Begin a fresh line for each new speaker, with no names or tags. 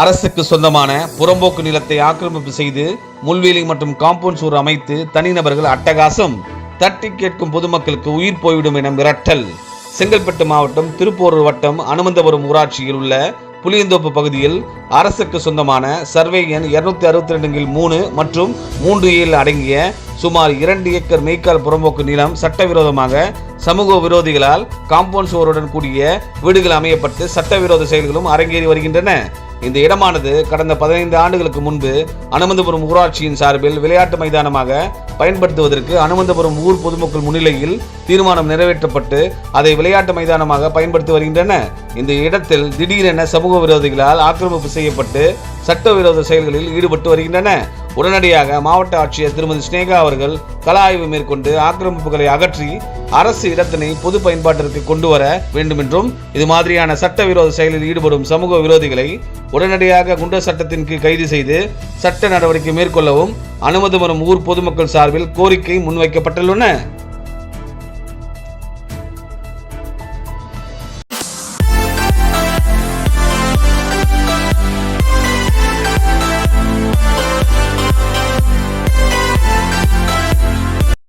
அரசுக்கு சொந்தமான புறம்போக்கு நிலத்தை ஆக்கிரமிப்பு செய்து முள்வேலி மற்றும் காம்பவுண்ட் சுவர் அமைத்து தனிநபர்கள் அட்டகாசம். தட்டி கேட்கும் பொதுமக்களுக்கு உயிர் போய்விடும் என மிரட்டல். செங்கல்பட்டு மாவட்டம் திருப்போரூர் வட்டம் அனுமந்தபுரம் ஊராட்சியில் உள்ள புளியந்தோப்பு பகுதியில் அரசுக்கு சொந்தமான சர்வே எண் இருநூத்தி அறுபத்தி ரெண்டு மூணு மற்றும் மூன்று ஏழு அடங்கிய சுமார் இரண்டு ஏக்கர் மெய்க்கால் புறம்போக்கு நிலம் சட்டவிரோதமாக சமூக விரோதிகளால் காம்பவுண்ட் சுவருடன் கூடிய வீடுகள் அமையப்பட்டு சட்டவிரோத செயல்களும் அரங்கேறி வருகின்றன. இந்த இடமானது கடந்த பதினைந்து ஆண்டுகளுக்கு முன்பு அனுமந்தபுரம் ஊராட்சியின் சார்பில் விளையாட்டு மைதானமாக பயன்படுத்துவதற்கு அனுமந்தபுரம் ஊர் பொதுமக்கள் முன்னிலையில் தீர்மானம் நிறைவேற்றப்பட்டு அதை விளையாட்டு மைதானமாக பயன்படுத்தி வருகின்றன. இந்த இடத்தில் திடீரென சமூக விரோதிகளால் ஆக்கிரமிப்பு செய்யப்பட்டு சட்டவிரோத செயல்களில் ஈடுபட்டு வருகின்றன. உடனடியாக மாவட்ட ஆட்சியர் திருமதி ஸ்னேகா அவர்கள் கள ஆய்வு மேற்கொண்டு ஆக்கிரமிப்புகளை அகற்றி அரசு இடத்தினை பொது பயன்பாட்டிற்கு கொண்டு வர வேண்டும் என்றும் இது மாதிரியான சட்டவிரோத செயலில் ஈடுபடும் சமூக விரோதிகளை உடனடியாக குண்டர் சட்டத்தின் கீழ் கைது செய்து சட்ட நடவடிக்கை மேற்கொள்ளவும் அனுமதி வரும் ஊர் பொதுமக்கள் சார்பில் கோரிக்கை முன்வைக்கப்பட்டுள்ளன.